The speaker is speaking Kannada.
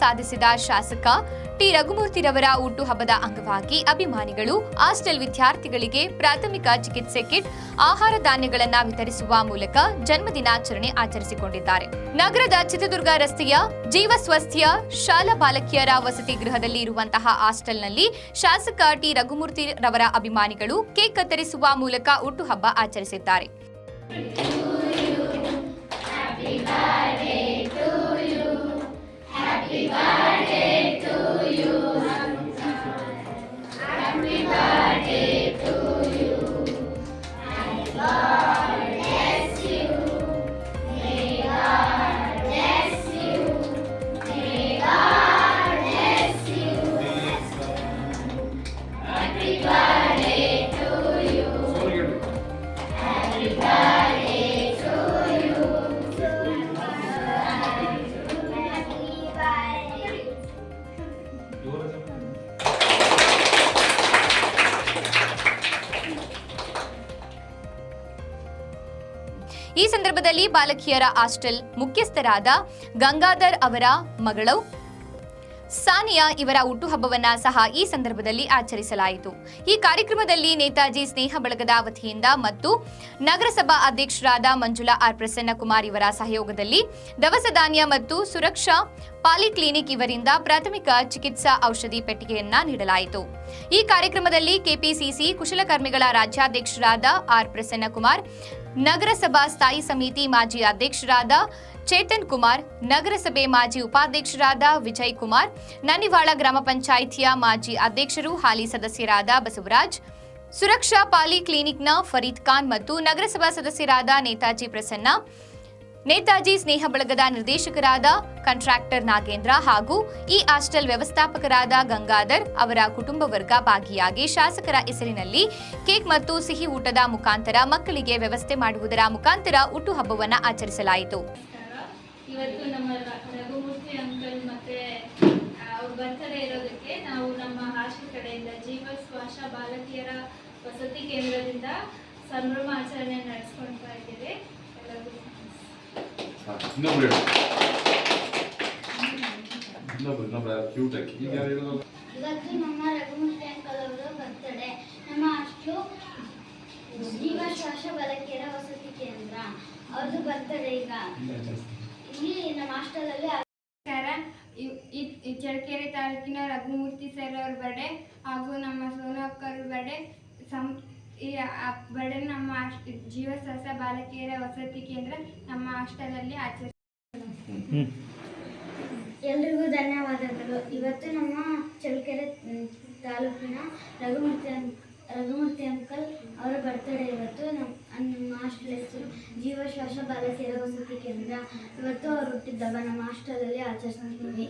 ಸಾಧಿಸಿದ ಶಾಸಕ ಟಿ. ರಘುಮೂರ್ತಿರವರ ಹುಟ್ಟುಹಬ್ಬದ ಅಂಗವಾಗಿ ಅಭಿಮಾನಿಗಳು ಹಾಸ್ಟೆಲ್ ವಿದ್ಯಾರ್ಥಿಗಳಿಗೆ ಪ್ರಾಥಮಿಕ ಚಿಕಿತ್ಸೆ ಕಿಟ್, ಆಹಾರ ಧಾನ್ಯಗಳನ್ನು ವಿತರಿಸುವ ಮೂಲಕ ಜನ್ಮದಿನಾಚರಣೆ ಆಚರಿಸಿಕೊಂಡಿದ್ದಾರೆ. ನಗರದ ಚಿತ್ರದುರ್ಗ ರಸ್ತೆಯ ಜೀವಸ್ವಸ್ಥ್ಯ ಶಾಲಾ ಬಾಲಕಿಯರ ವಸತಿ ಗೃಹದಲ್ಲಿ ಇರುವಂತಹ ಹಾಸ್ಟೆಲ್ನಲ್ಲಿ ಶಾಸಕ ಟಿ. ರಘುಮೂರ್ತಿ ರವರ ಅಭಿಮಾನಿಗಳು ಕೇಕ್ ಕತ್ತರಿಸುವ ಮೂಲಕ ಹುಟ್ಟುಹಬ್ಬ ಆಚರಿಸಿದ್ದಾರೆ. 감사합니다. ಈ ಸಂದರ್ಭದಲ್ಲಿ ಬಾಲಕಿಯರ ಹಾಸ್ಟೆಲ್ ಮುಖ್ಯಸ್ಥರಾದ ಗಂಗಾಧರ್ ಅವರ ಮಗಳು ಸಾನಿಯಾ ಇವರ ಹುಟ್ಟುಹಬ್ಬವನ್ನು ಸಹ ಈ ಸಂದರ್ಭದಲ್ಲಿ ಆಚರಿಸಲಾಯಿತು. ಈ ಕಾರ್ಯಕ್ರಮದಲ್ಲಿ ನೇತಾಜಿ ಸ್ನೇಹ ಬಳಗದ ವತಿಯಿಂದ ಮತ್ತು ನಗರಸಭಾ ಅಧ್ಯಕ್ಷರಾದ ಮಂಜುಳಾ ಆರ್ ಪ್ರಸನ್ನಕುಮಾರ್ ಇವರ ಸಹಯೋಗದಲ್ಲಿ ದವಸ ಧಾನ್ಯ ಮತ್ತು ಸುರಕ್ಷಾ ಪಾಲಿಕ್ಲಿನಿಕ್ ಇವರಿಂದ ಪ್ರಾಥಮಿಕ ಚಿಕಿತ್ಸಾ ಔಷಧಿ ಪೆಟ್ಟಿಗೆಯನ್ನ ನೀಡಲಾಯಿತು. ಈ ಕಾರ್ಯಕ್ರಮದಲ್ಲಿ ಕೆಪಿಸಿಸಿ ಕುಶಲಕರ್ಮಿಗಳ ರಾಜ್ಯಾಧ್ಯಕ್ಷರಾದ ಆರ್ ಪ್ರಸನ್ನಕುಮಾರ್, ನಗರಸಭಾ ಸ್ಥಾಯಿ ಸಮಿತಿ ಮಾಜಿ ಅಧ್ಯಕ್ಷರಾದ ಚೇತನ್ ಕುಮಾರ್, ನಗರಸಭೆ ಮಾಜಿ ಉಪಾಧ್ಯಕ್ಷರಾದ ವಿಜಯ್ ಕುಮಾರ್ ನನಿವಾಳ ಗ್ರಾಮ ಪಂಚಾಯಿತಿಯ ಮಾಜಿ ಅಧ್ಯಕ್ಷರು, ಹಾಲಿ ಸದಸ್ಯರಾದ ಬಸವರಾಜ್, ಸುರಕ್ಷಾ ಪಾಲಿ ಕ್ಲಿನಿಕ್ನ ಫರೀದ್ ಖಾನ್ ಮತ್ತು ನಗರಸಭಾ ಸದಸ್ಯರಾದ ನೇತಾಜಿ ಪ್ರಸನ್ನ ನೇತಾಜಿ ಸ್ನೇಹ ಬಳಗದ ನಿರ್ದೇಶಕರಾದ ಕಾಂಟ್ರಾಕ್ಟರ್ ನಾಗೇಂದ್ರ ಹಾಗೂ ಈ ಹಾಸ್ಟೆಲ್ ವ್ಯವಸ್ಥಾಪಕರಾದ ಗಂಗಾಧರ್ ಅವರ ಕುಟುಂಬ ವರ್ಗ ಭಾಗಿಯಾಗಿ ಶಾಸಕರ ಹೆಸರಿನಲ್ಲಿ ಕೇಕ್ ಮತ್ತು ಸಿಹಿ ಊಟದ ಮುಖಾಂತರ ಮಕ್ಕಳಿಗೆ ವ್ಯವಸ್ಥೆ ಮಾಡುವುದರ ಮುಖಾಂತರ ಹುಟ್ಟುಹಬ್ಬವನ್ನು ಆಚರಿಸಲಾಯಿತು. ಇವತ್ತು ನಮ್ಮ ರಘುಮೂರ್ತಿ ಅಂಕಲ್ ಮತ್ತೆ ಇರೋದಕ್ಕೆ ನಾವು ನಮ್ಮ ಹಾಸ್ಟೆಲ್ ಕಡೆಯಿಂದ ಜೀವ ಸ್ವಾಶ ಬಾಲಕಿಯರ ವಸತಿ ಕೇಂದ್ರದಿಂದ ಸಂಭ್ರಮ ಆಚರಣೆ ಎಲ್ಲರಿಗೂ ಇನ್ನೊಬ್ರು ಹೇಳು ಇನ್ನೊಬ್ರು ಇನ್ನೊಬ್ರು ಕ್ಯೂಟ್ ಆಗಿ ಈಗ ಯಾರು ಹೇಳೋದು ಇವತ್ತು ನಮ್ಮ ರಘುಮೂರ್ತಿ ಅಂಕಲ್ ಅವರ ಬರ್ತಡೆ ನಮ್ಮ ಅಷ್ಟು ಜೀವ ಶ್ವಾಸ ವಸತಿ ಕೇಂದ್ರ ಅವ್ರದ್ದು ಬರ್ತಡೆ ಈಗ ಇಲ್ಲಿ ನಮ್ಮ ಹಾಸ್ಟೆಲಲ್ಲಿ ಈ ಚಳ್ಳಕೆರೆ ತಾಲೂಕಿನ ರಘುಮೂರ್ತಿ ಸರ್ ಅವ್ರ ಬರ್ಡೆ ಹಾಗೂ ನಮ್ಮ ಸೋನು ಅಕ್ಕ ಬರ್ಡೆ ಸಂ ಈ ಬರ್ಡೆ ನಮ್ಮ ಹಾಸ್ಟ್ ಜೀವ ಸಹಸ ಬಾಲಕಿಯರ ವಸತಿ ಕೇಂದ್ರ ನಮ್ಮ ಹಾಸ್ಟೆಲಲ್ಲಿ ಆಚರಿಸ ಎಲ್ರಿಗೂ ಧನ್ಯವಾದಗಳು. ಇವತ್ತು ನಮ್ಮ ಚಳ್ಳಕೆರೆ ತಾಲೂಕಿನ ರಘುಮೂರ್ತಿ ರಘುಮೂರ್ತಿ ಅಂಕಲ್ ಅವರ ಬರ್ತಡೇ ಇವತ್ತು. ನಮ್ಮ ನಮ್ಮ ಹಾಸ್ಟೆಲ್ ಹೆಸರು ಜೀವಶ್ವಾಸ ಬಾಲಕಿಯರ ವಸತಿ ಕೇಂದ್ರ. ಇವತ್ತು ಅವರು ಹುಟ್ಟಿದ್ದಬ್ಬ ನಮ್ಮ ಹಾಸ್ಟೆಲಲ್ಲಿ ಆಚರಿಸ್ತೀವಿ.